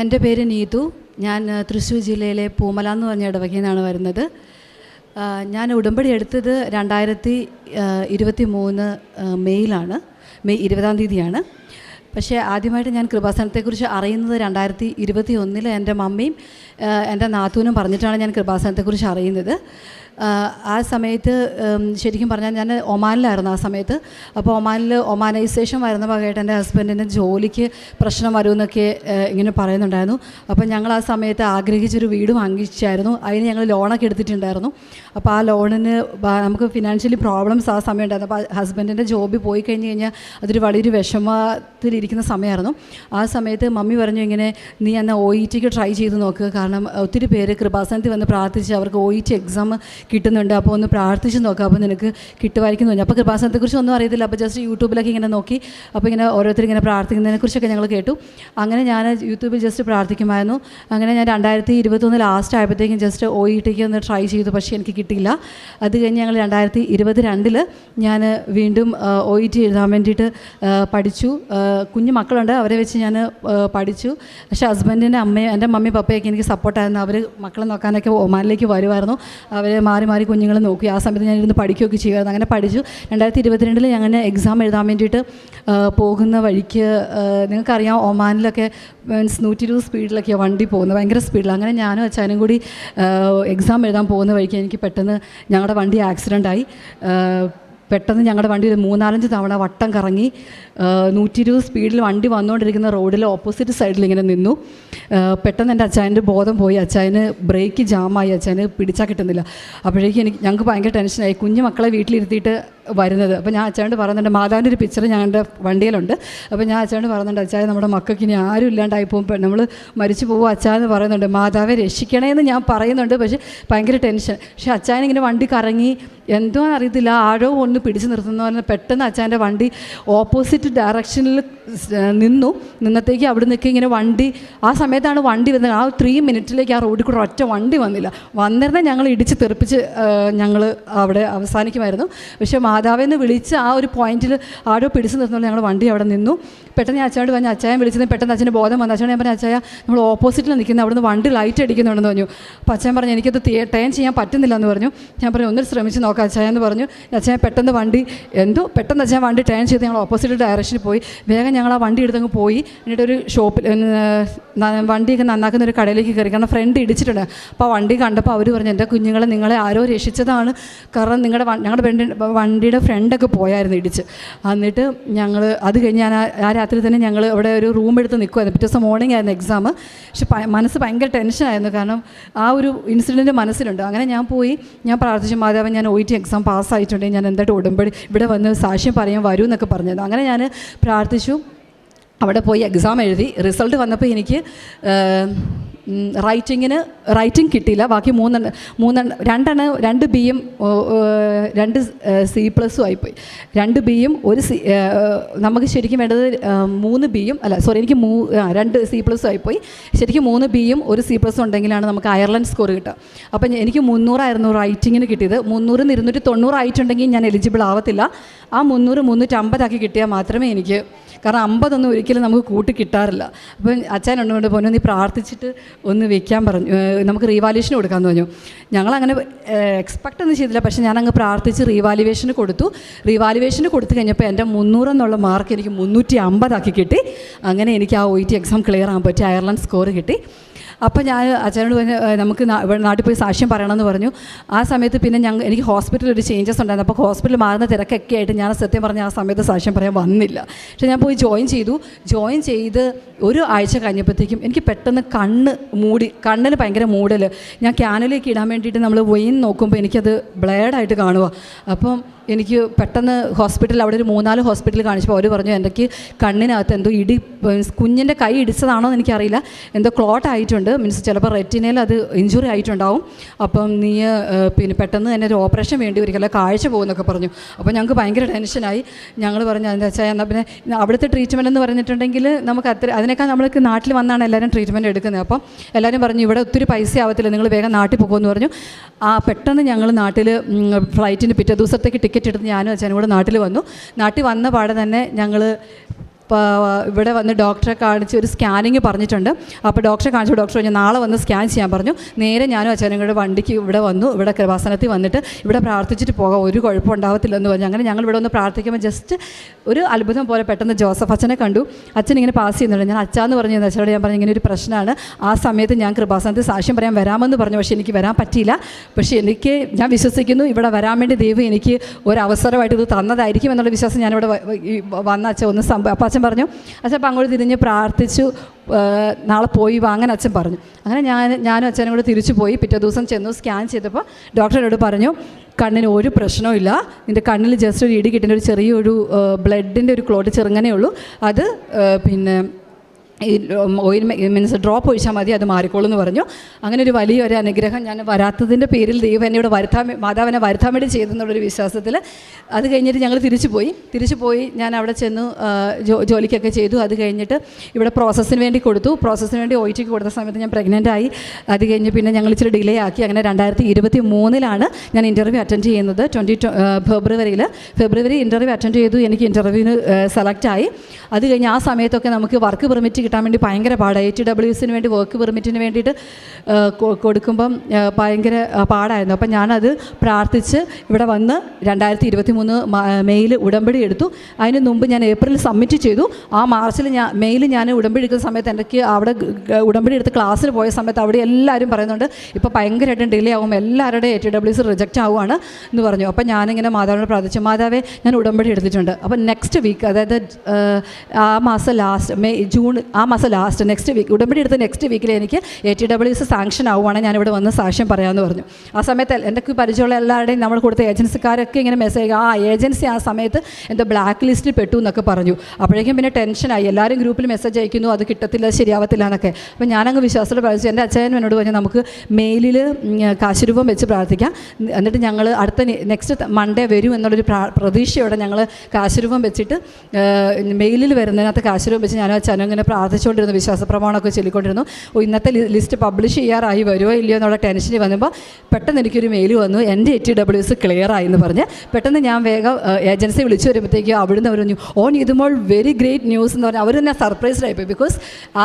എന്റെ പേര് നീതു. ഞാൻ തൃശ്ശൂർ ജില്ലയിലെ പൂമല എന്ന് പറഞ്ഞ ഇടവകയിൽ നിന്നാണ് വരുന്നത് ഞാൻ ഉടമ്പടി എടുത്തത് രണ്ടായിരത്തി ഇരുപത്തി മൂന്ന് മെയ്യിലാണ്. മെയ് ഇരുപതാം തീയതിയാണ്. പക്ഷേ ആദ്യമായിട്ട് ഞാൻ കൃപാസനത്തെക്കുറിച്ച് അറിയുന്നത് രണ്ടായിരത്തി ഇരുപത്തി ഒന്നിൽ എന്റെ മമ്മിയും എന്റെ നാത്തൂനും പറഞ്ഞിട്ടാണ് ഞാൻ കൃപാസനത്തെക്കുറിച്ച് അറിയുന്നത്. ആ, സമയത്ത് ശരിക്കും പറഞ്ഞാൽ ഞാൻ ഒമാനിലായിരുന്നു ആ സമയത്ത്. അപ്പോൾ ഒമാനിൽ ഒമാനൈസേഷൻ വരുന്ന ഭാഗമായിട്ട് എന്റെ ഹസ്ബൻഡിന് ജോലിക്ക് പ്രശ്നം വരുമെന്നൊക്കെ ഇങ്ങനെ പറയുന്നുണ്ടായിരുന്നു. അപ്പോൾ ഞങ്ങൾ ആ സമയത്ത് ആഗ്രഹിച്ചൊരു വീട് വാങ്ങിച്ചായിരുന്നു. അതിന് ഞങ്ങൾ ലോണൊക്കെ എടുത്തിട്ടുണ്ടായിരുന്നു. അപ്പോൾ ആ ലോണിന് നമുക്ക് ഫിനാൻഷ്യലി പ്രോബ്ലംസ് ആ സമയം ഉണ്ടായിരുന്നു അപ്പോൾ ഹസ്ബൻഡിന്റെ ജോബി പോയി കഴിഞ്ഞ് കഴിഞ്ഞാൽ അതൊരു വലിയൊരു വിഷമത്തിലിരിക്കുന്ന സമയമായിരുന്നു. ആ സമയത്ത് മമ്മി പറഞ്ഞു ഇങ്ങനെ നീ എന്നാൽ ഒ ഇ ടിക്ക് ട്രൈ ചെയ്ത് നോക്കുക കാരണം ഒത്തിരി പേര് കൃപാസനത്തിൽ വന്ന് പ്രാർത്ഥിച്ച് അവർക്ക് ഒ ഇ ടി എക്സാം കിട്ടുന്നുണ്ട്. അപ്പോൾ ഒന്ന് പ്രാർത്ഥിച്ച് നോക്കാം. അപ്പോൾ നിനക്ക് കിട്ടുമായിരിക്കും തോന്നി. അപ്പോൾ കൃപാസനത്തെക്കുറിച്ച് ഒന്നും അറിയത്തില്ല. അപ്പോൾ ജസ്റ്റ് യൂട്യൂബിലൊക്കെ ഇങ്ങനെ നോക്കി. അപ്പോൾ ഇങ്ങനെ ഓരോരുത്തർ ഇങ്ങനെ പ്രാർത്ഥിക്കുന്നതിനെക്കുറിച്ചൊക്കെ ഞങ്ങൾ കേട്ടു. അങ്ങനെ ഞാൻ യൂട്യൂബിൽ ജസ്റ്റ് പ്രാർത്ഥിക്കുമായിരുന്നു. അങ്ങനെ ഞാൻ രണ്ടായിരത്തി ഇരുപത്തൊന്ന് ലാസ്റ്റ് ആയപ്പോഴത്തേക്കും ജസ്റ്റ് ഒ ഇ ടിക്ക് ഒന്ന് ട്രൈ ചെയ്തു. പക്ഷേ എനിക്ക് കിട്ടിയില്ല. അത് കഴിഞ്ഞ് ഞങ്ങൾ രണ്ടായിരത്തി ഇരുപത് രണ്ടിൽ ഞാൻ വീണ്ടും ഒ ഇ ടി എഴുതാൻ വേണ്ടിയിട്ട് പഠിച്ചു. കുഞ്ഞു മക്കളുണ്ട്. അവരെ വെച്ച് ഞാൻ പഠിച്ചു. പക്ഷേ ഹസ്ബൻഡിന്റെ അമ്മയും എന്റെ മമ്മി പപ്പയൊക്കെ എനിക്ക് സപ്പോർട്ടായിരുന്നു അവർ മക്കളെ നോക്കാനൊക്കെ ഒമാനിലേക്ക് വരുമായിരുന്നു. അവർ മാറി മാറി കുഞ്ഞുങ്ങളെ നോക്കി. ആ സമയത്ത് ഞാൻ ഇരുന്ന് പഠിക്കുകയൊക്കെ ചെയ്യുമായിരുന്നു. അങ്ങനെ പഠിച്ചു. രണ്ടായിരത്തി ഇരുപത്തിരണ്ടിൽ ഞങ്ങൾ എക്സാം എഴുതാൻ വേണ്ടിയിട്ട് പോകുന്ന വഴിക്ക് നിങ്ങൾക്കറിയാം ഒമാനിലൊക്കെ മീൻസ് നൂറ്റി ഇരുപത് സ്പീഡിലൊക്കെയാണ് വണ്ടി പോകുന്നത്. ഭയങ്കര സ്പീഡിൽ അങ്ങനെ ഞാനും അച്ഛനും കൂടി എക്സാം എഴുതാൻ പോകുന്ന വഴിക്ക് എനിക്ക് പെട്ടെന്ന് ഞങ്ങളുടെ വണ്ടി ആക്സിഡന്റ് ആയി. ആ, പെട്ടെന്ന് ഞങ്ങളുടെ വണ്ടി ഒരു മൂന്നാലഞ്ച് തവണ വട്ടം കറങ്ങി നൂറ്റി ഇരുപത് സ്പീഡിൽ വണ്ടി വന്നുകൊണ്ടിരിക്കുന്ന റോഡിൽ ഓപ്പോസിറ്റ് സൈഡിൽ ഇങ്ങനെ നിന്നു. പെട്ടെന്ന് എന്റെ അച്ചായന്റെ ബോധം പോയി. അച്ചായന് ബ്രേക്ക് ജാമായി. അച്ചായന് പിടിച്ചാൽ കിട്ടുന്നില്ല. അപ്പോഴേക്കും എനിക്ക് ഞങ്ങൾക്ക് ഭയങ്കര ടെൻഷനായി. കുഞ്ഞു മക്കളെ വീട്ടിലിരുത്തിയിട്ട് വരുന്നത്. അപ്പോൾ ഞാൻ അച്ചായനോട് പറയുന്നുണ്ട് മാതാവിന്റെ ഒരു പിക്ചർ ഞങ്ങളുടെ വണ്ടിയിലുണ്ട്. അപ്പോൾ ഞാൻ അച്ചായനോട് പറയുന്നുണ്ട് അച്ഛായ നമ്മുടെ മക്കൾക്ക് ഇനി ആരും ഇല്ലാണ്ടായി പോകുമ്പോൾ നമ്മൾ മരിച്ചു പോകും അച്ചായെന്ന് പറയുന്നുണ്ട്. മാതാവെ രക്ഷിക്കണേ എന്ന് ഞാൻ പറയുന്നുണ്ട് പക്ഷേ ഭയങ്കര ടെൻഷൻ പക്ഷേ അച്ചായൻ ഇങ്ങനെ വണ്ടി കറങ്ങി എന്തോ അറിയത്തില്ല ആഴോ ഒന്ന് പിടിച്ചു നിർത്തുന്ന പോലെ പെട്ടെന്ന് അച്ചാന്റെ വണ്ടി ഓപ്പോസിറ്റ് ഡയറക്ഷനിൽ നിന്നു. നിന്നത്തേക്ക് അവിടെ നിൽക്കി ഇങ്ങനെ വണ്ടി ആ സമയത്താണ് വണ്ടി വന്നത് ആ ത്രീ മിനിറ്റിലേക്ക് ആ റോഡിൽ കൂടെ ഒറ്റ വണ്ടി വന്നില്ല. വന്നിരുന്നാൽ ഞങ്ങൾ ഇടിച്ച് തെറിപ്പിച്ച് ഞങ്ങൾ അവിടെ അവസാനിക്കുമായിരുന്നു. പക്ഷേ മാതാവിനെ വിളിച്ച് ആ ഒരു പോയിന്റിൽ ആരോ പിടിച്ചു നിർത്തുമ്പോൾ ഞങ്ങൾ വണ്ടി അവിടെ നിന്നു. പെട്ടെന്ന് ഞാൻ അച്ഛനോട് പറഞ്ഞു അച്ചായൻ വിളിച്ചത് പെട്ടെന്ന് അച്ഛന്റെ ബോധം വന്നു. അച്ഛനോട് ഞാൻ പറഞ്ഞു അച്ചായ നമ്മൾ ഓപ്പോസിറ്റിൽ നിൽക്കുന്ന. അവിടുന്ന് വണ്ടി ലൈറ്റ് അടിക്കുന്നുണ്ടെന്ന് പറഞ്ഞു. അപ്പോൾ അച്ഛൻ പറഞ്ഞു എനിക്കത് ടേൺ ചെയ്യാൻ പറ്റുന്നില്ല എന്ന് പറഞ്ഞു. ഞാൻ പറഞ്ഞു ഒന്ന് ശ്രമിച്ച് നോക്കാം അച്ഛായ എന്ന് പറഞ്ഞു. അച്ഛായ പെട്ടെന്ന് വണ്ടി എന്തോ പെട്ടെന്ന് അച്ഛൻ വണ്ടി ടേൺ ചെയ്ത് ഞങ്ങൾ ഓപ്പോസിറ്റ് ഡയറക്ഷനിൽ പോയി. വേഗം ഞങ്ങൾ ആ വണ്ടി എടുത്തങ്ങ് പോയി. എന്നിട്ട് ഒരു ഷോപ്പിൽ വണ്ടിയൊക്കെ നന്നാക്കുന്ന ഒരു കടയിലേക്ക് കയറി. കാരണം ഫ്രണ്ട് ഇടിച്ചിട്ടുണ്ട്. അപ്പോൾ വണ്ടി കണ്ടപ്പോൾ അവർ പറഞ്ഞു എന്റെ കുഞ്ഞുങ്ങളെ നിങ്ങളെ ആരോ രക്ഷിച്ചതാണ്. കാരണം നിങ്ങളുടെ ഞങ്ങളുടെ വണ്ടി വണ്ടിയുടെ ഫ്രണ്ടൊക്കെ പോയായിരുന്നു ഇടിച്ച്. എന്നിട്ട് ഞങ്ങൾ അത് കഴിഞ്ഞ് ഞാൻ ആ- രാത്രി തന്നെ ഞങ്ങൾ അവിടെ ഒരു റൂം എടുത്ത് നിൽക്കുമായിരുന്നു പിറ്റേ ദിവസം മോർണിംഗ് ആയിരുന്നു എക്സാം പക്ഷെ മനസ്സ് ഭയങ്കര ടെൻഷനായിരുന്നു കാരണം ആ ഒരു ഇൻസിഡന്റ് മനസ്സിലുണ്ട്. അങ്ങനെ ഞാൻ പോയി ഞാൻ പ്രാർത്ഥിച്ചു മാതാവ് ഞാൻ ഒ ടി എക്സാം പാസ്സായിട്ടുണ്ടെങ്കിൽ ഞാൻ എന്തായിട്ട് ഉടമ്പടി? ഇവിടെ വന്ന് സാക്ഷ്യം പറയാൻ വരും എന്നൊക്കെ പറഞ്ഞത് അങ്ങനെ ഞാൻ പ്രാർത്ഥിച്ചു. അവിടെ പോയി എക്സാം എഴുതി. റിസൾട്ട് വന്നപ്പോൾ എനിക്ക് റൈറ്റിങ്ങിന് റൈറ്റിംഗ് കിട്ടിയില്ല. ബാക്കി മൂന്നെണ്ണം മൂന്നെണ്ണം രണ്ടെണ്ണം രണ്ട് ബിയും രണ്ട് സി പ്ലസും ആയിപ്പോയി. രണ്ട് ബിയും ഒരു സി നമുക്ക് ശരിക്കും വേണ്ടത് മൂന്ന് ബിയും അല്ല സോറി എനിക്ക് മൂ രണ്ട് സി പ്ലസും ആയിപ്പോയി. ശരിക്കും മൂന്ന് ബിയും ഒരു സി പ്ലസും ഉണ്ടെങ്കിലാണ് നമുക്ക് അയർലൻഡ് സ്കോർ കിട്ടുക. അപ്പം എനിക്ക് മുന്നൂറായിരുന്നു റൈറ്റിങ്ങിന് കിട്ടിയത്. മുന്നൂറിന് ഇരുന്നൂറ്റി തൊണ്ണൂറായിട്ടുണ്ടെങ്കിൽ ഞാൻ എലിജിബിൾ ആവത്തില്ല. ആ മുന്നൂറ് മുന്നൂറ്റമ്പതാക്കി കിട്ടിയാൽ മാത്രമേ എനിക്ക് കാരണം അമ്പതൊന്നും ഒരിക്കലും നമുക്ക് കൂട്ടി കിട്ടാറില്ല. അപ്പം അച്ഛൻ ഉണ്ടുകൊണ്ട് പോന്നു നീ പ്രാർത്ഥിച്ചിട്ട് ഒന്ന് വെക്കാൻ പറഞ്ഞു നമുക്ക് റീവാലുവേഷൻ കൊടുക്കാമെന്ന് പറഞ്ഞു. ഞങ്ങളങ്ങനെ എക്സ്പെക്റ്റ് ഒന്നും ചെയ്തില്ല. പക്ഷേ ഞാനങ്ങ് പ്രാർത്ഥിച്ച് റീവാലുവേഷന് കൊടുത്തു. റീവാലുവേഷന് കൊടുത്തു കഴിഞ്ഞപ്പോൾ എന്റെ മുന്നൂറ് എന്നുള്ള മാർക്ക് എനിക്ക് മുന്നൂറ്റി അമ്പതാക്കി കിട്ടി. അങ്ങനെ എനിക്ക് ആ ഒ ടി എക്സാം ക്ലിയർ ആകാൻ പറ്റി. അയർലൻഡ് സ്കോർ കിട്ടി. അപ്പോൾ ഞാൻ അച്ഛനോട് പറഞ്ഞു നമുക്ക് നാട്ടിൽ പോയി സാക്ഷ്യം പറയണമെന്ന് പറഞ്ഞു. ആ സമയത്ത് പിന്നെ ഞങ്ങൾ എനിക്ക് ഹോസ്പിറ്റലിൽ ഒരു ചേഞ്ചസ് ഉണ്ടായിരുന്നു. അപ്പോൾ ഹോസ്പിറ്റൽ മാറുന്ന തിരക്കൊക്കെ ആയിട്ട് ഞാൻ സത്യം പറഞ്ഞ ആ സമയത്ത് സാക്ഷ്യം പറയാൻ വന്നില്ല. പക്ഷേ ഞാൻ പോയി ജോയിൻ ചെയ്തു. ജോയിൻ ചെയ്ത് ഒരു ആഴ്ച കഴിഞ്ഞപ്പോഴത്തേക്കും എനിക്ക് പെട്ടെന്ന് കണ്ണ് മൂടി കണ്ണിന് ഭയങ്കര മൂടൽ ഞാൻ ക്യാനലിലേക്ക് ഇടാൻ വേണ്ടിയിട്ട് നമ്മൾ വെയിൻ നോക്കുമ്പോൾ എനിക്കത് ബ്ലേഡായിട്ട് കാണുക അപ്പം എനിക്ക് പെട്ടെന്ന് ഹോസ്പിറ്റലിൽ അവിടെ ഒരു മൂന്നാൽ ഹോസ്പിറ്റലിൽ കാണിച്ചപ്പോൾ അവർ പറഞ്ഞു എനിക്ക് കണ്ണിനകത്ത് എന്തോ ഇടി മീൻസ് കുഞ്ഞിന്റെ കൈ ഇടിച്ചതാണോ എന്ന് എനിക്കറിയില്ല. എന്തോ ക്ലോട്ട് ആയിട്ടുണ്ട്. മീൻസ് ചിലപ്പോൾ റെറ്റിനയിൽ അത് ഇഞ്ചുറി ആയിട്ടുണ്ടാവും. അപ്പം നീ പിന്നെ പെട്ടെന്ന് തന്നെ ഒരു ഓപ്പറേഷൻ വേണ്ടി അല്ല കാഴ്ച പോകുന്നൊക്കെ പറഞ്ഞു. അപ്പോൾ ഞങ്ങൾക്ക് ഭയങ്കര ടെൻഷനായി ഞങ്ങൾ പറഞ്ഞു എന്താ വെച്ചാൽ എന്നാൽ പിന്നെ അവിടുത്തെ ട്രീറ്റ്മെന്റ് എന്ന് പറഞ്ഞിട്ടുണ്ടെങ്കിൽ നമുക്ക് അത്ര അതിനേക്കാൾ നമ്മൾക്ക് നാട്ടിൽ വന്നാണ് എല്ലാവരും ട്രീറ്റ്മെന്റ് എടുക്കുന്നത്. അപ്പം എല്ലാവരും പറഞ്ഞു ഇവിടെ ഒത്തിരി പൈസ ആവത്തില്ല നിങ്ങൾ വേഗം നാട്ടിൽ പോകുമെന്ന് പറഞ്ഞു. ആ പെട്ടെന്ന് ഞങ്ങൾ നാട്ടിൽ ഫ്ലൈറ്റിന് പിറ്റേ ദിവസത്തേക്ക് ടിക്കറ്റ് എടുത്ത് ഞാനും അച്ഛനും കൂടെ നാട്ടിൽ വന്നു. നാട്ടിൽ വന്ന പാടെ തന്നെ ഞങ്ങൾ ഇവിടെ വന്ന് ഡോക്ടറെ കാണിച്ച് ഒരു സ്കാനിങ് പറഞ്ഞിട്ടുണ്ട്. അപ്പോൾ ഡോക്ടറെ കാണിച്ചു. ഡോക്ടർ പറഞ്ഞു നാളെ വന്ന് സ്കാൻ ചെയ്യാൻ പറഞ്ഞു. നേരെ ഞാനും അച്ഛനും കൂടെ വണ്ടിക്ക് ഇവിടെ വന്നു. ഇവിടെ കൃപാസനത്തിൽ വന്നിട്ട് ഇവിടെ പ്രാർത്ഥിച്ചിട്ട് പോകാം. ഒരു കുഴപ്പം ഉണ്ടാവത്തില്ലെന്ന് പറഞ്ഞു. അങ്ങനെ ഞങ്ങൾ ഇവിടെ വന്ന് പ്രാർത്ഥിക്കുമ്പോൾ ജസ്റ്റ് ഒരു അത്ഭുതം പോലെ പെട്ടെന്ന് ജോസഫ് അച്ഛനെ കണ്ടു. അച്ഛൻ ഇങ്ങനെ പാസ് ചെയ്യുന്നുണ്ട്. ഞാൻ അച്ഛാന്ന് പറഞ്ഞു. അച്ഛനോട് ഞാൻ പറഞ്ഞു ഇങ്ങനെ ഒരു പ്രശ്നമാണ്. ആ സമയത്ത് ഞാൻ കൃപാസനത്തിൽ സാക്ഷ്യം പറയാൻ വരാമെന്ന് പറഞ്ഞു. പക്ഷേ എനിക്ക് വരാൻ പറ്റിയില്ല. പക്ഷേ എനിക്ക് ഞാൻ വിശ്വസിക്കുന്നു. ഇവിടെ വരാൻ വേണ്ടി ദൈവം എനിക്ക് ഒരു അവസരമായിട്ട് ഇത് തന്നതായിരിക്കും എന്നുള്ള വിശ്വാസം ഞാനിവിടെ വന്ന അച്ഛൻ ഒന്ന് സംഭവം അപ്പം അച്ഛൻ പറഞ്ഞു അച്ഛൻ അങ്ങോട്ട് തിരിഞ്ഞ് പ്രാർത്ഥിച്ചു നാളെ പോയി വാങ്ങാൻ അച്ഛൻ പറഞ്ഞു. അങ്ങനെ ഞാൻ ഞാനും അച്ഛനും കൂടെ തിരിച്ചു പോയി പിറ്റേ ദിവസം ചെന്നു സ്കാൻ ചെയ്തപ്പോൾ ഡോക്ടറോട് പറഞ്ഞു കണ്ണിന് ഒരു പ്രശ്നവുമില്ല നിന്റെ കണ്ണിൽ ജസ്റ്റ് ഒരു ഇടി കിട്ടുന്ന ഒരു ചെറിയൊരു ബ്ലഡിന്റെ ഒരു ക്ലോട്ട് ചെറുങ്ങനെ ഉള്ളൂ അത് പിന്നെ ഓയിൽ മീൻസ് ഡ്രോപ്പ് ഒഴിച്ചാൽ മതി അത് മാറിക്കോളും എന്ന് പറഞ്ഞു. അങ്ങനെ ഒരു വലിയൊരു അനുഗ്രഹം ഞാൻ വരാത്തതിന്റെ പേരിൽ ദൈവം എന്നോട് വരുത്താൻ മാതാവിനെ വരുത്താൻ വേണ്ടി ചെയ്തെന്നുള്ളൊരു വിശ്വാസത്തിൽ അത് കഴിഞ്ഞിട്ട് ഞങ്ങൾ തിരിച്ചു പോയി. തിരിച്ചു പോയി ഞാൻ അവിടെ ചെന്ന് ജോലിക്കൊക്കെ ചെയ്തു. അത് കഴിഞ്ഞിട്ട് ഇവിടെ പ്രോസസ്സിന് വേണ്ടി കൊടുത്തു. പ്രോസസ്സിന് വേണ്ടി ഒ ടിക്ക് കൊടുത്ത സമയത്ത് ഞാൻ പ്രഗ്നന്റ് ആയി. അത് കഴിഞ്ഞ് പിന്നെ ഞങ്ങൾ ഇച്ചിരി ഡിലേ ആക്കി. അങ്ങനെ രണ്ടായിരത്തി ഇരുപത്തി മൂന്നിലാണ് ഞാൻ ഇന്റർവ്യൂ അറ്റൻഡ് ചെയ്യുന്നത്. ട്വന്റി ഫെബ്രുവരിയിൽ ഫെബ്രുവരി ഇന്റർവ്യൂ അറ്റൻഡ് ചെയ്തു. എനിക്ക് ഇന്റർവ്യൂവിന് സെലക്ട് ആയി. അത് കഴിഞ്ഞ് ആ സമയത്തൊക്കെ നമുക്ക് വർക്ക് പെർമിറ്റ് കിട്ടാൻ വേണ്ടി ഭയങ്കര പാടാണ് എച്ച് ഡബ്ല്യു എസിന് വേണ്ടി വർക്ക് പെർമിറ്റിന് വേണ്ടിയിട്ട് കൊടുക്കുമ്പം ഭയങ്കര പാടായിരുന്നു. അപ്പം ഞാനത് പ്രാർത്ഥിച്ച് ഇവിടെ വന്ന് രണ്ടായിരത്തി ഇരുപത്തി മൂന്ന് മെയിൽ ഉടമ്പടി എടുത്തു. അതിന് മുമ്പ് ഞാൻ ഏപ്രിൽ സബ്മിറ്റ് ചെയ്തു. ആ മാർച്ചിൽ ഞാൻ മെയിൽ ഞാൻ ഉടമ്പടി എടുക്കുന്ന സമയത്ത് എനിക്ക് അവിടെ ഉടമ്പടി എടുത്ത് ക്ലാസ്സിൽ പോയ സമയത്ത് അവിടെ എല്ലാവരും പറയുന്നുണ്ട് ഇപ്പോൾ ഭയങ്കരമായിട്ടും ഡിലേ ആകും എല്ലാവരുടെയും എ ഡബ്ല്യു എസ് റിജക്റ്റ് ആവുകയാണ് എന്ന് പറഞ്ഞു. അപ്പം ഞാനിങ്ങനെ മാതാവിനോട് പ്രാർത്ഥിച്ചു മാതാവേ ഞാൻ ഉടമ്പടി എടുത്തിട്ടുണ്ട്. അപ്പം നെക്സ്റ്റ് വീക്ക് അതായത് ആ മാസം ലാസ്റ്റ് മെയ് ജൂൺ ആ മാസം ലാസ്റ്റ് നെക്സ്റ്റ് വീക്ക് ഉടമ്പടി എടുത്ത നെക്സ്റ്റ് വീക്കിൽ എനിക്ക് A T W S sanction ആവുകയാണ് ഞാനിവിടെ വന്ന് സാക്ഷ്യം പറയാമെന്ന് പറഞ്ഞു. ആ സമയത്ത് എന്റെ പരിചയമുള്ള എല്ലാവരുടെയും നമ്മൾ കൊടുത്ത ഏജൻസിക്കാരൊക്കെ ഇങ്ങനെ മെസ്സേജ് ആ ഏജൻസി ആ സമയത്ത് എന്റെ ബ്ലാക്ക് ലിസ്റ്റിൽ പെട്ടു എന്നൊക്കെ പറഞ്ഞു. അപ്പോഴേക്കും പിന്നെ ടെൻഷനായി എല്ലാവരും ഗ്രൂപ്പിൽ മെസ്സേജ് അയക്കുന്നു. അത് കിട്ടത്തില്ല ശരിയാവത്തില്ല എന്നൊക്കെ. അപ്പോൾ ഞാനങ്ങ് വിശ്വാസത്തോടെ പ്രാർത്ഥിച്ചു. എന്റെ അച്ഛൻ എന്നോട് പറഞ്ഞു നമുക്ക് മെയിലിൽ കാശുരൂപം വെച്ച് പ്രാർത്ഥിക്കാം. എന്നിട്ട് ഞങ്ങൾ അടുത്ത നെക്സ്റ്റ് മൺഡേ വരും എന്നുള്ളൊരു പ്രാ- പ്രതീക്ഷയോടെ ഞങ്ങൾ കാശുരൂപം വെച്ചിട്ട് മെയിലിൽ വരുന്നതിനകത്ത് കാശുരൂപം വെച്ച് ഞാനും അച്ഛനും ഇങ്ങനെ പ്രാർത്ഥിച്ചുകൊണ്ടിരുന്നു വിശ്വാസ പ്രമാണമൊക്കെ ചൊല്ലിക്കൊണ്ടിരുന്നു ഇന്നത്തെ ലിസ്റ്റ് പബ്ലിഷ് ചെയ്യാറായി വരുമോ ഇല്ലയോ എന്നുള്ള ടെൻഷനിൽ വന്നപ്പോൾ പെട്ടെന്ന് എനിക്കൊരു മെയിൽ വന്നു എന്റെ A T W S clear ആയി എന്ന് പറഞ്ഞ്. പെട്ടെന്ന് ഞാൻ വേഗം ഏജൻസി വിളിച്ചു വരുമ്പോഴത്തേക്കും അവിടുന്ന് അവർ പറഞ്ഞു ഓൺ ഇതുമോൾ വെരി ഗ്രേറ്റ് ന്യൂസ് എന്ന് പറഞ്ഞാൽ അവർ തന്നെ സർപ്രൈസ്ഡ് ആയിപ്പോയി ബിക്കോസ്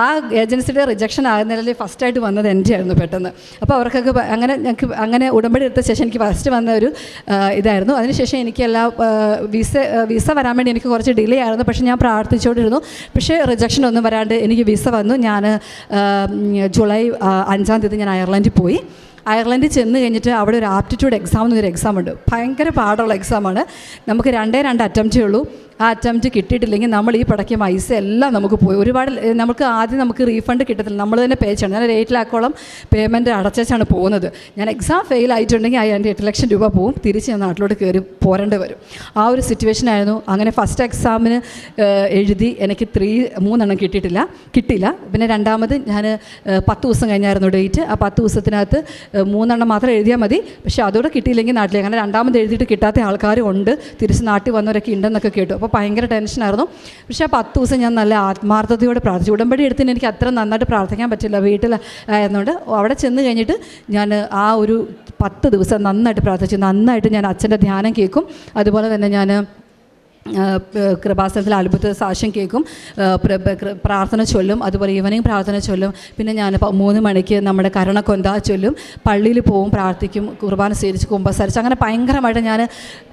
ആ ഏജൻസിയുടെ റിജക്ഷൻ ആകുന്നതിൽ ഫസ്റ്റായിട്ട് വന്നത് എന്റെ ആയിരുന്നു പെട്ടെന്ന്. അപ്പോൾ അവർക്കൊക്കെ അങ്ങനെ ഞങ്ങൾക്ക് അങ്ങനെ ഉടമ്പടി എടുത്ത ശേഷം എനിക്ക് ഫസ്റ്റ് വന്ന ഒരു ഇതായിരുന്നു. അതിനുശേഷം എനിക്ക് എല്ലാ വിസ വിസ വരാൻ വേണ്ടി എനിക്ക് കുറച്ച് ഡിലേ ആയിരുന്നു. പക്ഷേ ഞാൻ പ്രാർത്ഥിച്ചുകൊണ്ടിരുന്നു. പക്ഷേ റിജക്ഷൻ ഒന്നും വരാണ്ട് എനിക്ക് വിസ വന്നു. ഞാൻ ജൂലൈ അഞ്ചാം തീയതി ഞാൻ അയർലൻഡിൽ പോയി. അയർലൻഡിൽ ചെന്ന് കഴിഞ്ഞിട്ട് അവിടെ ഒരു ആപ്റ്റിറ്റ്യൂഡ് എക്സാം എന്നൊരു എക്സാം ഉണ്ട്. ഭയങ്കര പാടുള്ള എക്സാമാണ്. നമുക്ക് രണ്ടേ രണ്ട് അറ്റംപ്റ്റേ ഉള്ളൂ. ആ അറ്റംപ്റ്റ് കിട്ടിയിട്ടില്ലെങ്കിൽ നമ്മൾ ഈ പടക്കിയ പൈസ എല്ലാം നമുക്ക് പോയി. ഒരുപാട് നമുക്ക് ആദ്യം നമുക്ക് റീഫണ്ട് കിട്ടത്തില്ല. നമ്മൾ തന്നെ പേ ചെയ്യണം. ഞാൻ ഒരു എയ്റ്റ് ലാക്കോളം പേയ്മെന്റ് അടച്ചാണ് പോകുന്നത്. ഞാൻ എക്സാം ഫെയിൽ ആയിട്ടുണ്ടെങ്കിൽ അതിന്റെ എട്ട് ലക്ഷം രൂപ പോവും. തിരിച്ച് ഞാൻ നാട്ടിലോട്ട് കയറി പോരേണ്ടി വരും. ആ ഒരു സിറ്റുവേഷൻ ആയിരുന്നു. അങ്ങനെ ഫസ്റ്റ് എക്സാമിന് എഴുതി എനിക്ക് ത്രീ മൂന്നെണ്ണം കിട്ടിയിട്ടില്ല. കിട്ടിയില്ല. പിന്നെ രണ്ടാമത് ഞാൻ പത്ത് ദിവസം കഴിഞ്ഞായിരുന്നു ഡേറ്റ് ആ പത്ത് ദിവസത്തിനകത്ത് മൂന്നെണ്ണം മാത്രം എഴുതിയാൽ മതി. പക്ഷേ അതോടെ കിട്ടിയില്ലെങ്കിൽ നാട്ടിലേക്ക്. അങ്ങനെ രണ്ടാമത് എഴുതിയിട്ട് കിട്ടാത്ത ആൾക്കാരും ഉണ്ട്. തിരിച്ച് നാട്ടിൽ വന്നവരൊക്കെ ഉണ്ടെന്നൊക്കെ കേട്ടു. ഭയങ്കര ടെൻഷനായിരുന്നു പക്ഷേ ആ പത്ത് ദിവസം ഞാൻ നല്ല ആത്മാർത്ഥതയോടെ പ്രാർത്ഥിച്ചു. ഉടമ്പടി എടുത്തിന് എനിക്ക് അത്ര നന്നായിട്ട് പ്രാർത്ഥിക്കാൻ പറ്റില്ല വീട്ടിൽ ആയതുകൊണ്ട് അവിടെ ചെന്ന് കഴിഞ്ഞിട്ട് ഞാൻ ആ ഒരു പത്ത് ദിവസം നന്നായിട്ട് പ്രാർത്ഥിച്ചു. നന്നായിട്ട് ഞാൻ അച്ഛന്റെ ധ്യാനം കേൾക്കും. അതുപോലെ തന്നെ ഞാൻ കൃപാസനത്തിൽ അത്ഭുത സാക്ഷ്യം കേൾക്കും. പ്രാർത്ഥന ചൊല്ലും. അതുപോലെ ഈവനിങ് പ്രാർത്ഥന ചൊല്ലും. പിന്നെ ഞാൻ മൂന്ന് മണിക്ക് നമ്മുടെ കരുണക്കൊന്ത ചൊല്ലും. പള്ളിയിൽ പോവും പ്രാർത്ഥിക്കും കുർബാന സ്വീകരിച്ച് കുമ്പസരിച്ച്. അങ്ങനെ ഭയങ്കരമായിട്ട് ഞാൻ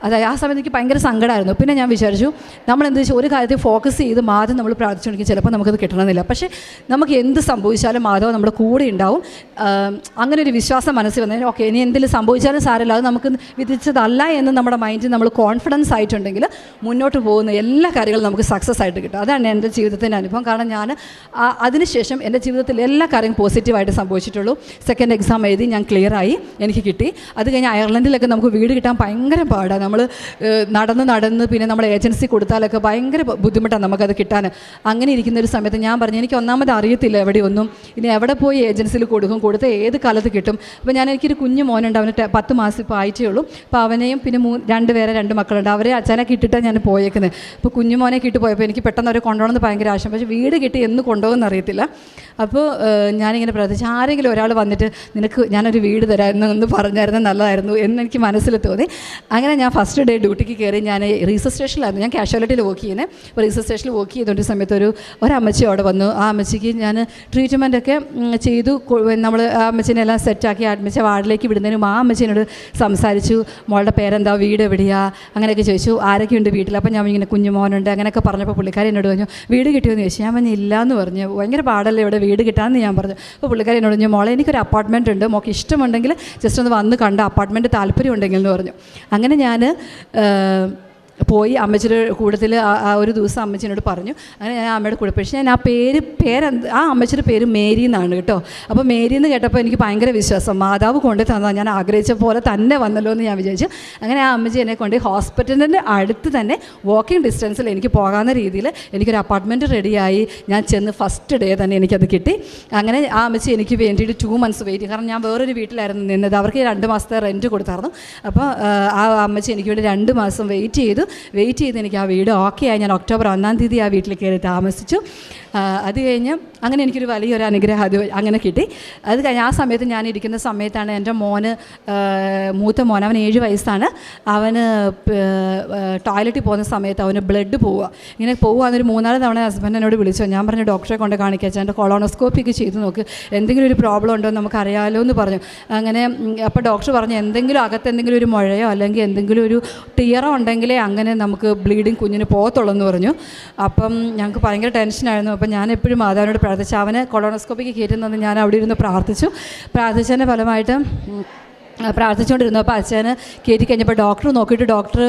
അതായത് ആ സമയത്ത് എനിക്ക് ഭയങ്കര സങ്കടമായിരുന്നു പിന്നെ ഞാൻ വിചാരിച്ചു നമ്മൾ എന്ത് വെച്ചാൽ ഒരു കാര്യത്തിൽ ഫോക്കസ് ചെയ്ത് മാധവ് നമ്മൾ പ്രാർത്ഥിച്ചുകൊണ്ടിരിക്കും ചിലപ്പോൾ നമുക്കത് കിട്ടണമെന്നില്ല. പക്ഷേ നമുക്ക് എന്ത് സംഭവിച്ചാലും മാധവ് നമ്മുടെ കൂടെ ഉണ്ടാവും. അങ്ങനെ ഒരു വിശ്വാസം മനസ്സിൽ വന്നതിന് ഓക്കെ ഇനി എന്തെങ്കിലും സംഭവിച്ചാലും സാരമില്ല. അത് നമുക്ക് വിധിച്ചതല്ല എന്ന് നമ്മുടെ മൈൻഡിൽ നമ്മൾ കോൺഫിഡൻസ് ആയിട്ടുണ്ടെങ്കിൽ മുന്നോട്ട് പോകുന്ന എല്ലാ കാര്യങ്ങളും നമുക്ക് സക്സസ് ആയിട്ട് കിട്ടും. അതാണ് എന്റെ ജീവിതത്തിന്റെ അനുഭവം. കാരണം ഞാൻ അതിനുശേഷം എന്റെ ജീവിതത്തിൽ എല്ലാ കാര്യങ്ങളും പോസിറ്റീവായിട്ട് സംഭവിച്ചിട്ടുള്ളൂ. സെക്കൻഡ് എക്സാം എഴുതി ഞാൻ ക്ലിയറായി എനിക്ക് കിട്ടി. അത് കഴിഞ്ഞ് അയർലൻഡിലൊക്കെ നമുക്ക് വീട് കിട്ടാൻ ഭയങ്കര പാടാണ്. നമ്മൾ നടന്ന് നടന്ന് പിന്നെ നമ്മൾ ഏജൻസി കൊടുത്താലൊക്കെ ഭയങ്കര ബുദ്ധിമുട്ടാണ് നമുക്കത് കിട്ടാൻ അങ്ങനെ ഇരിക്കുന്ന ഒരു സമയത്ത് ഞാൻ പറഞ്ഞു എനിക്ക് ഒന്നാമത് അറിയത്തില്ല എവിടെയൊന്നും ഇനി എവിടെ പോയി ഏജൻസിയിൽ കൊടുക്കും? കൊടുത്ത ഏത് കാലത്ത് കിട്ടും? അപ്പോൾ ഞാൻ എനിക്കൊരു കുഞ്ഞു മോനുണ്ട്. അവന് പത്ത് മാസം ഇപ്പോൾ ആയിട്ടേ ഉള്ളൂ. അപ്പോൾ അവനെയും പിന്നെ മൂ രണ്ട് പേരെ രണ്ട് മക്കളുണ്ട്. അവരെ അച്ഛനൊക്കെ ഇട്ടിട്ടാണ് ഞാൻ പോയേക്കുന്നത് അപ്പോൾ കുഞ്ഞുമോനെ കിട്ടി പോയപ്പോൾ എനിക്ക് പെട്ടെന്ന് അവരെ കൊണ്ടുപോകണമെന്ന് ഭയങ്കര ആശം. പക്ഷേ വീട് കിട്ടി എന്ന് കൊണ്ടുപോകുമെന്ന് അറിയത്തില്ല. അപ്പോൾ ഞാനിങ്ങനെ പ്രാർത്ഥിച്ചു ആരെങ്കിലും ഒരാൾ വന്നിട്ട് നിനക്ക് ഞാനൊരു വീട് തരാമെന്ന് ഒന്ന് പറഞ്ഞായിരുന്നു നല്ലതായിരുന്നു എന്ന് എനിക്ക് മനസ്സിൽ തോന്നി. അങ്ങനെ ഞാൻ ഫസ്റ്റ് ഡേ ഡ്യൂട്ടിക്ക് കയറി ഞാൻ റീസർ സ്റ്റേഷനിലായിരുന്നു ഞാൻ കാഷ്വാലിറ്റിയിൽ വർക്ക് ചെയ്യുന്നത് അപ്പോൾ റീസർ സ്റ്റേഷനിൽ വർക്ക് ചെയ്തുകൊണ്ട് സമയത്ത് ഒരു ഒരമ്മച്ചി അവിടെ വന്നു. ആ അമ്മച്ചിക്ക് ഞാൻ ട്രീറ്റ്മെന്റൊക്കെ ചെയ്തു. നമ്മൾ ആ അമ്മച്ചിനെ എല്ലാം സെറ്റാക്കി അഡ്മിച്ച വാർഡിലേക്ക് വിടുന്നതിനും ആ അമ്മച്ചിനോട് സംസാരിച്ചു. മോളുടെ പേരെന്താ? വീട് എവിടെയാ? അങ്ങനെയൊക്കെ ചോദിച്ചു. ആരൊക്കെയുണ്ട് വീട്ടിൽ അപ്പോൾ ഞാൻ ഇങ്ങനെ കുഞ്ഞു കുഞ്ഞുമോനുണ്ട് അങ്ങനെയൊക്കെ പറഞ്ഞപ്പോൾ പുള്ളിക്കാരി എന്നോട് പറഞ്ഞു വീട് കിട്ടിയോന്ന് ചോദിച്ചു. ഞാൻ പറഞ്ഞു ഇല്ല എന്ന് പറഞ്ഞു. ഭയങ്കര പാടല്ലേ ഇവിടെ വീട് കിട്ടാമെന്ന് ഞാൻ പറഞ്ഞു. അപ്പോൾ പുള്ളിക്കാരി എന്നോട് പറഞ്ഞു മോളെ എനിക്കൊരു അപ്പാർട്ട്മെന്റ് ഉണ്ട്. മോക്ക് ഇഷ്ടമുണ്ടെങ്കിൽ ജസ്റ്റ് ഒന്ന് വന്ന് കണ്ട അപ്പാർട്ട്മെന്റ് താല്പര്യം ഉണ്ടെങ്കിൽ എന്ന് പറഞ്ഞു. അങ്ങനെ ഞാൻ പോയി അമ്മച്ചിയുടെ കൂട്ടത്തിൽ ആ ഒരു ദിവസം അമ്മച്ചിനോട് പറഞ്ഞു അങ്ങനെ ഞാൻ അമ്മയുടെ കൂടെ പക്ഷേ ഞാൻ ആ പേര് പേരെന്ത് ആ അമ്മച്ചിയുടെ പേര് മേരി എന്നാണ് കേട്ടോ. അപ്പോൾ മേരി എന്ന് കേട്ടപ്പോൾ എനിക്ക് ഭയങ്കര വിശ്വാസം. മാതാവ് കൊണ്ട് തന്നാൽ ഞാൻ ആഗ്രഹിച്ച പോലെ തന്നെ വന്നല്ലോ എന്ന് ഞാൻ വിചാരിച്ചു. അങ്ങനെ ആ അമ്മച്ചി എന്നെ കൊണ്ട് ഹോസ്പിറ്റലിന്റെ അടുത്ത് തന്നെ വാക്കിംഗ് ഡിസ്റ്റൻസിൽ എനിക്ക് പോകാവുന്ന രീതിയിൽ എനിക്കൊരു അപ്പാർട്ട്മെന്റ് റെഡിയായി ഞാൻ ചെന്ന് ഫസ്റ്റ് ഡേ തന്നെ എനിക്കത് കിട്ടി. അങ്ങനെ ആ അമ്മച്ചി എനിക്ക് വേണ്ടിയിട്ട് ടു മന്ത്സ് വെയിറ്റ് കാരണം ഞാൻ വേറൊരു വീട്ടിലായിരുന്നു നിന്നത്. അവർക്ക് രണ്ട് മാസത്തെ റെന്റ് കൊടുത്തായിരുന്നു. അപ്പോൾ ആ അമ്മച്ചി എനിക്ക് വേണ്ടി രണ്ട് മാസം വെയിറ്റ് ചെയ്തു. വെയിറ്റ് ചെയ്ത് എനിക്ക് ആ വീട് ഓക്കെ ആയി. ഞാൻ ഒക്ടോബർ ഒന്നാം തീയതി ആ വീട്ടിൽ കയറി താമസിച്ചു. അത് കഴിഞ്ഞ് അങ്ങനെ എനിക്കൊരു വലിയൊരു അനുഗ്രഹം അത് അങ്ങനെ കിട്ടി. അത് കഴിഞ്ഞ് ആ സമയത്ത് ഞാൻ ഇരിക്കുന്ന സമയത്താണ് എന്റെ മോന് മൂത്ത മോൻ അവൻ ഏഴ് വയസ്സാണ്. അവന് ടോയ്ലറ്റിൽ പോകുന്ന സമയത്ത് അവന് ബ്ലഡ് പോവുക. ഇങ്ങനെ പോകുകയെന്നൊരു മൂന്നാൽ തവണ ഹസ്ബൻഡ് എന്നോട് വിളിച്ചു. ഞാൻ പറഞ്ഞു ഡോക്ടറെ കൊണ്ട് കാണിക്കാച്ചാൽ എന്റെ കൊളോണോസ്കോപ്പി ഒക്കെ ചെയ്ത് നോക്ക്. എന്തെങ്കിലും ഒരു പ്രോബ്ലം ഉണ്ടോ എന്ന് നമുക്ക് അറിയാമല്ലോ എന്ന് പറഞ്ഞു. അങ്ങനെ അപ്പോൾ ഡോക്ടർ പറഞ്ഞു എന്തെങ്കിലും അകത്ത് എന്തെങ്കിലും ഒരു മുഴയോ അല്ലെങ്കിൽ എന്തെങ്കിലും ഒരു ടിയറോ ഉണ്ടെങ്കിലേ അങ്ങനെ നമുക്ക് ബ്ലീഡിങ് കുഞ്ഞിന് പോകത്തുള്ളൂ എന്ന് പറഞ്ഞു. അപ്പം ഞങ്ങൾക്ക് ഭയങ്കര ടെൻഷനായിരുന്നു അപ്പം ഞാൻ എപ്പോഴും മാതാവിനോട് പ്രാർത്ഥിച്ചു. അവനെ കൊളോണോസ്കോപ്പിക്ക് കയറ്റുന്നത് ഞാൻ അവിടെ ഇരുന്ന് പ്രാർത്ഥിച്ചു. പ്രാർത്ഥിച്ചതിന്റെ ഫലമായിട്ട് പ്രാർത്ഥിച്ചുകൊണ്ടിരുന്നു. അപ്പോൾ അച്ഛന് കയറ്റി കഴിഞ്ഞപ്പോൾ ഡോക്ടർ നോക്കിയിട്ട് ഡോക്ടർ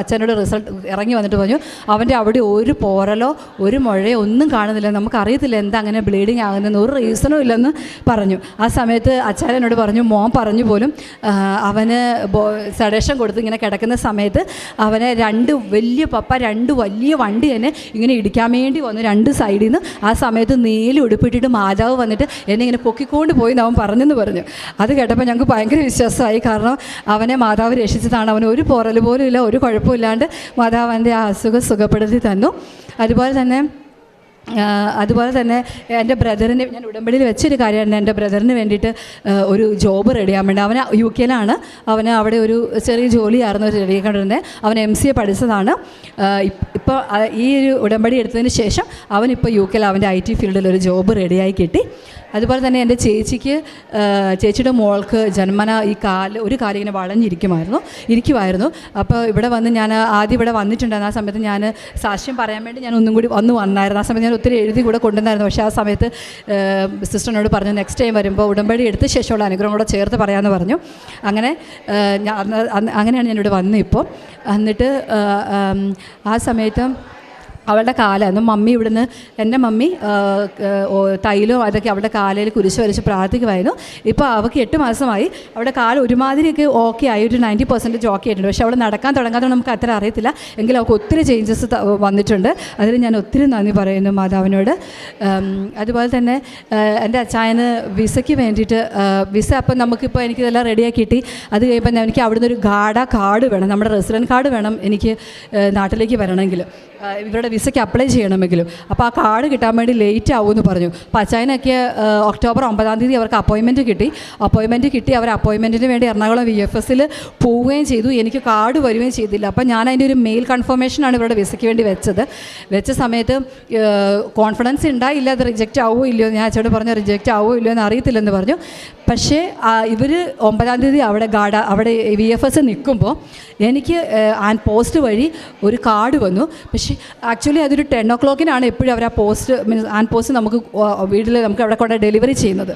അച്ഛനോട് റിസൾട്ട് ഇറങ്ങി വന്നിട്ട് പറഞ്ഞു അവന്റെ അവിടെ ഒരു പോറലോ ഒരു മുഴയോ ഒന്നും കാണുന്നില്ല. നമുക്കറിയത്തില്ല എന്താ അങ്ങനെ ബ്ലീഡിങ് ആകുന്നതെന്ന്. ഒരു റീസണും ഇല്ലെന്ന് പറഞ്ഞു. ആ സമയത്ത് അച്ഛനോട് പറഞ്ഞു മോൻ പറഞ്ഞു പോലും അവന് സഡേഷൻ കൊടുത്ത് ഇങ്ങനെ കിടക്കുന്ന സമയത്ത് അവനെ രണ്ട് വലിയ പപ്പ രണ്ട് വലിയ വണ്ടി തന്നെ ഇങ്ങനെ ഇടിക്കാൻ വേണ്ടി വന്നു രണ്ട് സൈഡിൽ നിന്ന് ആ സമയത്ത് നീല ഉടുപ്പിട്ടിട്ട് മാതാവ് വന്നിട്ട് എന്നെ ഇങ്ങനെ പൊക്കിക്കൊണ്ട് പോയി എന്ന് അവൻ പറഞ്ഞെന്ന് പറഞ്ഞു. അത് കേട്ടപ്പോൾ ഞങ്ങൾക്ക് ഭയങ്കര വിശ്വാസമായി. കാരണം അവനെ മാതാവ് രക്ഷിച്ചതാണ്. അവന് ഒരു പോറൽ പോലും ഇല്ല ഒരു കുഴപ്പമില്ലാണ്ട് മാതാവ് അവന്റെ ആ അസുഖം സുഖപ്പെടുത്തി തന്നു. അതുപോലെ തന്നെ അതുപോലെ തന്നെ എന്റെ ബ്രദറിന് ഞാൻ ഉടമ്പടിയിൽ വെച്ചൊരു കാര്യമാണ് എന്റെ ബ്രദറിന് വേണ്ടിയിട്ട് ഒരു ജോബ് റെഡിയാൻ വേണ്ടി. അവന് യു കെയിലാണ്. അവന് അവിടെ ഒരു ചെറിയ ജോലിയായിരുന്നു റെഡിയാക്കിക്കൊണ്ടിരുന്നത് അവൻ എം സി എ പഠിച്ചതാണ്. ഇപ്പോൾ ഈ ഒരു ഉടമ്പടി എടുത്തതിന് ശേഷം അവനിപ്പോൾ യു കെയിൽ അവന്റെ ഐ ടി ഫീൽഡിൽ ഒരു ജോബ് റെഡിയായി കിട്ടി. അതുപോലെ തന്നെ എന്റെ ചേച്ചിക്ക് ചേച്ചിയുടെ മോൾക്ക് ജന്മന ഈ കാൽ ഒരു കാൽ ഇങ്ങനെ വളഞ്ഞിരിക്കുമായിരുന്നു ഇരിക്കുമായിരുന്നു. അപ്പോൾ ഇവിടെ വന്ന് ഞാൻ ആദ്യം ഇവിടെ വന്നിട്ടുണ്ടായിരുന്നു. ആ സമയത്ത് ഞാൻ സാക്ഷ്യം പറയാൻ വേണ്ടി ഞാൻ ഒന്നും കൂടി വന്ന് വന്നായിരുന്നു. ആ സമയത്ത് ഞാൻ ഒത്തിരി എഴുതി കൂടെ കൊണ്ടുവന്നായിരുന്നു. പക്ഷേ ആ സമയത്ത് സിസ്റ്ററിനോട് പറഞ്ഞു നെക്സ്റ്റ് ടൈം വരുമ്പോൾ ഉടമ്പടി എടുത്ത ശേഷമുള്ള അനുഗ്രഹം കൂടെ ചേർത്ത് പറയാമെന്ന് പറഞ്ഞു. അങ്ങനെ അങ്ങനെയാണ് ഞാനിവിടെ വന്നത് ഇപ്പോൾ എന്നിട്ട് ആ സമയത്ത് അവളുടെ കാലായിരുന്നു മമ്മി ഇവിടുന്ന് എന്റെ മമ്മി തൈലവും അതൊക്കെ അവളുടെ കാലയിൽ കുരിശ് വരച്ച് പ്രാർത്ഥിക്കുമായിരുന്നു. ഇപ്പോൾ അവൾക്ക് എട്ട് മാസമായി. അവളുടെ കാല ഒരുമാതിരിയൊക്കെ ഓക്കെ ആയി. ഒരു നയന്റി പെർസെന്റേജ് ഓക്കെ ആയിട്ടുണ്ട്. പക്ഷേ അവൾ നടക്കാൻ തുടങ്ങാതെ നമുക്ക് അത്ര അറിയത്തില്ല. എങ്കിലും അവൾക്ക് ഒത്തിരി ചേഞ്ചസ് വന്നിട്ടുണ്ട്. അതിന് ഞാൻ ഒത്തിരി നന്ദി പറയുന്നു മാതാവിനോട്. അതുപോലെ തന്നെ എന്റെ അച്ചായന് വിസയ്ക്ക് വേണ്ടിയിട്ട് വിസ അപ്പം നമുക്കിപ്പോൾ എനിക്കിതെല്ലാം റെഡിയാക്കി കിട്ടി. അത് കഴിയുമ്പോൾ എനിക്ക് അവിടുന്ന് ഒരു ഗാഡ കാർഡ് വേണം. നമ്മുടെ റെസിഡന്റ് കാർഡ് വേണം എനിക്ക് നാട്ടിലേക്ക് വരണമെങ്കിൽ. ഇവരുടെ വിസയ്ക്ക് അപ്ലൈ ചെയ്യണമെങ്കിലും. അപ്പോൾ ആ കാർഡ് കിട്ടാൻ വേണ്ടി ലേറ്റ് ആവുമെന്ന് പറഞ്ഞു. അപ്പോൾ അച്ചായനൊക്കെ ഒക്ടോബർ ഒമ്പതാം തീയതി അവർക്ക് അപ്പോയിൻമെന്റ് കിട്ടി. അപ്പോയിൻമെന്റ് കിട്ടി അവർ അപ്പോയിൻമെന്റിന് വേണ്ടി എറണാകുളം വി എഫ് എസിൽ പോവുകയും ചെയ്തു. എനിക്ക് കാർഡ് വരികയും ചെയ്തില്ല. അപ്പോൾ ഞാൻ അതിന്റെ ഒരു മെയിൽ കൺഫർമേഷനാണ് ഇവരുടെ വിസയ്ക്ക് വേണ്ടി വെച്ചത്. വെച്ച സമയത്ത് കോൺഫിഡൻസ് ഉണ്ടായില്ല. അത് റിജക്റ്റ് ആവുമോ ഇല്ലയോ ഞാൻ അച്ഛനോട് പറഞ്ഞു റിജക്റ്റ് ആവുമോ ഇല്ലയോ എന്ന് അറിയത്തില്ലെന്ന് പറഞ്ഞു. പക്ഷേ ഇവർ ഒമ്പതാം തീയതി അവിടെ ഗാഡ അവിടെ വി എഫ് എസ് നിൽക്കുമ്പോൾ എനിക്ക് ആൻഡ് പോസ്റ്റ് വഴി ഒരു കാർഡ് വന്നു. പക്ഷേ ആക്ച്വലി അതൊരു ടെൻ ഒ ക്ലോക്കിനാണ് എപ്പോഴും അവർ ആ പോസ്റ്റ് മീൻസ് ആൻ പോസ്റ്റ് നമുക്ക് വീട്ടിൽ നമുക്ക് അവിടെ കൊണ്ട് ഡെലിവറി ചെയ്യുന്നത്.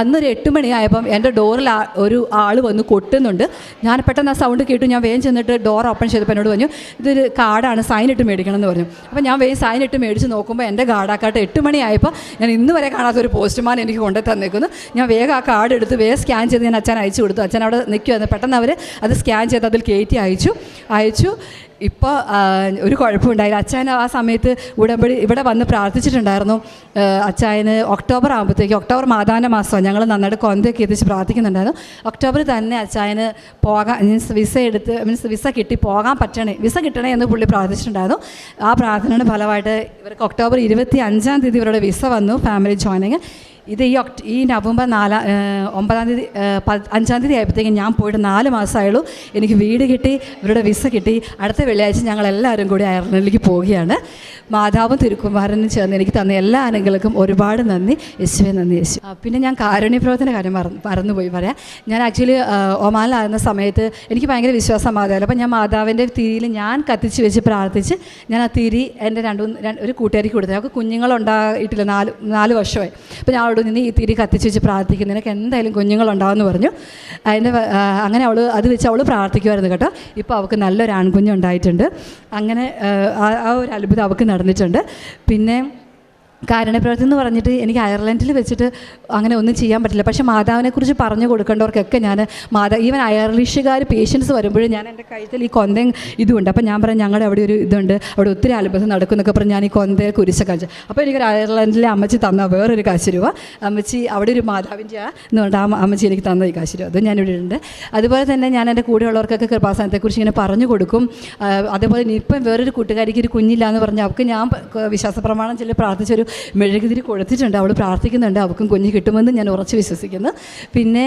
അന്നൊരു എട്ട് മണിയായപ്പം എന്റെ ഡോറിൽ ഒരു ആൾ വന്ന് കൊട്ടുന്നുണ്ട്. ഞാൻ പെട്ടെന്ന് ആ സൗണ്ട് കേട്ടു. ഞാൻ വേഗം ചെന്നിട്ട് ഡോർ ഓപ്പൺ ചെയ്തപ്പോൾ എന്നോട് പറഞ്ഞു ഇതൊരു കാർഡാണ് സൈൻ ഇട്ട് മേടിക്കണം എന്ന് പറഞ്ഞു. അപ്പോൾ ഞാൻ വേഗം സൈൻ ഇട്ട് മേടിച്ച് നോക്കുമ്പോൾ എന്റെ കാർഡാക്കാട്ട് എട്ട് മണിയായപ്പോൾ ഞാൻ ഇന്ന് വരെ കാണാത്ത ഒരു പോസ്റ്റ്മാൻ എനിക്ക് കൊണ്ടു തന്നേക്കുന്നു. ഞാൻ വേഗം ആ കാർഡ് എടുത്ത് വേഗം സ്കാൻ ചെയ്ത് ഞാൻ അച്ഛൻ അയച്ചു കൊടുത്തു. അച്ഛൻ അവിടെ നിൽക്കുമായിരുന്നു പെട്ടെന്ന് അവർ അത് സ്കാൻ ചെയ്ത് അതിൽ കയറ്റി അയച്ചു. അയച്ചു. ഇപ്പോൾ ഒരു കുഴപ്പമുണ്ടായില്ല. അച്ചായൻ ആ സമയത്ത് ഉടമ്പടി ഇവിടെ വന്ന് പ്രാർത്ഥിച്ചിട്ടുണ്ടായിരുന്നു. അച്ചായന് ഒക്ടോബർ ആകുമ്പോഴത്തേക്ക് ഒക്ടോബർ മാതാന മാസമാണ്. ഞങ്ങൾ നന്നായിട്ട് കൊന്തയൊക്കെ എത്തിച്ച് പ്രാർത്ഥിക്കുന്നുണ്ടായിരുന്നു. ഒക്ടോബറിൽ തന്നെ അച്ചായന് പോകാൻ മീൻസ് വിസ എടുത്ത് മീൻസ് വിസ കിട്ടി പോകാൻ പറ്റണേ വിസ കിട്ടണേ എന്ന് പുള്ളി പ്രാർത്ഥിച്ചിട്ടുണ്ടായിരുന്നു. ആ പ്രാർത്ഥനയുടെ ഫലമായിട്ട് ഇവർക്ക് ഒക്ടോബർ ഇരുപത്തി അഞ്ചാം തീയതി ഇവരുടെ വിസ വന്നു ഫാമിലി ജോയിനിങ്. ഇത് ഈ ഒക്ട് ഈ നവംബർ നാലാം ഒമ്പതാം തീയതി അഞ്ചാം തീയതി ആയപ്പോഴത്തേക്കും ഞാൻ പോയിട്ട് നാല് മാസമായുള്ളൂ. എനിക്ക് വീട് കിട്ടി ഇവരുടെ വിസ കിട്ടി. അടുത്ത വെള്ളിയാഴ്ച ഞങ്ങൾ എല്ലാവരും കൂടി അയർലൻഡിലേക്ക് പോവുകയാണ്. മാതാവും തിരുക്കുമാരനും ചേർന്ന് എനിക്ക് തന്ന എല്ലാ അനുഗ്രഹങ്ങൾക്കും ഒരുപാട് നന്ദി. യേശുവെ നന്ദി യേശു. പിന്നെ ഞാൻ കാരുണ്യ പ്രവർത്തന കാര്യം മറന്നു മറന്നുപോയി പറയാം. ഞാൻ ആക്ച്വലി ഒമാനിലായിരുന്ന സമയത്ത് എനിക്ക് ഭയങ്കര വിശ്വാസം മാതാവില്ല അപ്പം ഞാൻ മാതാവിന്റെ തിരിയിൽ ഞാൻ കത്തിച്ച് വെച്ച് പ്രാർത്ഥിച്ച് ഞാൻ ആ തിരി എന്റെ രണ്ടു ഒരു കൂട്ടുകാരിക്ക് കൊടുത്തു ഞങ്ങൾക്ക് കുഞ്ഞുങ്ങളുണ്ടായിട്ടില്ല നാല് നാല് വർഷമായി. അപ്പോൾ ഞാൻ അവളോട് നിന്ന് ഈ തിരി കത്തിച്ച് വെച്ച് പ്രാർത്ഥിക്കും നിനക്ക് എന്തായാലും കുഞ്ഞുങ്ങളുണ്ടാവുമെന്ന് പറഞ്ഞു. അതിന്റെ അങ്ങനെ അവൾ അത് വെച്ച് അവൾ പ്രാർത്ഥിക്കുമായിരുന്നു കേട്ടോ. ഇപ്പോൾ അവൾക്ക് നല്ലൊരു ആൺകുഞ്ഞുണ്ടായിട്ടുണ്ട്. അങ്ങനെ ആ ഒരു അത്ഭുതം അവൾക്ക് നടന്നിട്ടുണ്ട്. പിന്നെ കാരണപ്രവർത്തി എന്ന് പറഞ്ഞിട്ട് എനിക്ക് അയർലൻഡിൽ വെച്ചിട്ട് അങ്ങനെ ഒന്നും ചെയ്യാൻ പറ്റില്ല. പക്ഷേ മാതാവിനെക്കുറിച്ച് പറഞ്ഞു കൊടുക്കേണ്ടവർക്കൊക്കെ ഞാൻ മാതാ ഈവൻ അയർലിഷുകാർ പേഷ്യൻസ് വരുമ്പോഴും ഞാൻ എന്റെ കഴുത്തിൽ ഈ കൊന്തയും ഇതുണ്ട്. അപ്പോൾ ഞാൻ പറഞ്ഞു ഞങ്ങളുടെ അവിടെ ഒരു ഇതുണ്ട്. അവിടെ ഒത്തിരി അത്ഭുതം നടക്കുന്നൊക്കെ പറഞ്ഞ് ഞാൻ ഈ കൊന്തയെ കുരിശൊക്കെ കഴിച്ചു അപ്പോൾ എനിക്കൊരു അയർലൻഡിലെ അമ്മച്ചി തന്ന വേറൊരു കാശ് രൂപ അമ്മച്ചി അവിടെ ഒരു മാതാവിന്റെ ആ എന്നുകൊണ്ട് ആ അമ്മച്ചി എനിക്ക് തന്ന ഈ കാശ് രൂപ അതും ഞാനിവിടെ ഉണ്ട്. അതുപോലെ തന്നെ ഞാൻ എന്റെ കൂടെയുള്ളവർക്കൊക്കെ കൃപാസനത്തെക്കുറിച്ച് ഇങ്ങനെ പറഞ്ഞു കൊടുക്കും. അതേപോലെ ഇപ്പം വേറൊരു കൂട്ടുകാരിക്ക് ഒരു കുഞ്ഞില്ല എന്ന് പറഞ്ഞാൽ അവർക്ക് ഞാൻ വിശ്വാസ പ്രമാണം ചെല്ലി പ്രാർത്ഥിച്ചൊരു മെഴുകുതിരി കൊടുത്തിട്ടുണ്ട് അവൾ പ്രാർത്ഥിക്കുന്നുണ്ട്. അവൾക്കും കുഞ്ഞ് കിട്ടുമെന്ന് ഞാൻ ഉറച്ച് വിശ്വസിക്കുന്നു. പിന്നെ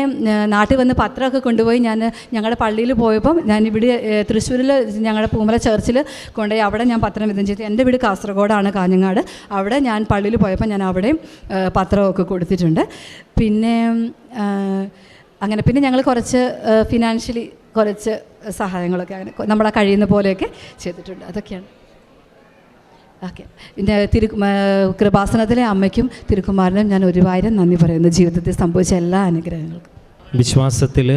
നാട്ടിൽ വന്ന് പത്രമൊക്കെ കൊണ്ടുപോയി ഞാൻ ഞങ്ങളുടെ പള്ളിയിൽ പോയപ്പം ഞാൻ ഇവിടെ തൃശ്ശൂരിൽ ഞങ്ങളുടെ പൂമല ചർച്ചിൽ കൊണ്ടുപോയി അവിടെ ഞാൻ പത്രം വിതം ചെയ്തു. എന്റെ വീട് കാസർഗോഡാണ് കാഞ്ഞങ്ങാട്. അവിടെ ഞാൻ പള്ളിയിൽ പോയപ്പോൾ ഞാൻ അവിടെയും പത്രമൊക്കെ കൊടുത്തിട്ടുണ്ട്. പിന്നെ അങ്ങനെ പിന്നെ ഞങ്ങൾ കുറച്ച് ഫിനാൻഷ്യലി കുറച്ച് സഹായങ്ങളൊക്കെ അങ്ങനെ നമ്മളെ കഴിയുന്ന പോലെയൊക്കെ ചെയ്തിട്ടുണ്ട്. അതൊക്കെയാണ്. ഓക്കെ. പിന്നെ തിരു കൃപാസനത്തിലെ അമ്മയ്ക്കും തിരുക്കുമാരനും ഞാൻ ഒരുപാട് നന്ദി പറയുന്നു ജീവിതത്തിൽ സംഭവിച്ച എല്ലാ അനുഗ്രഹങ്ങൾക്കും. വിശ്വാസത്തിൽ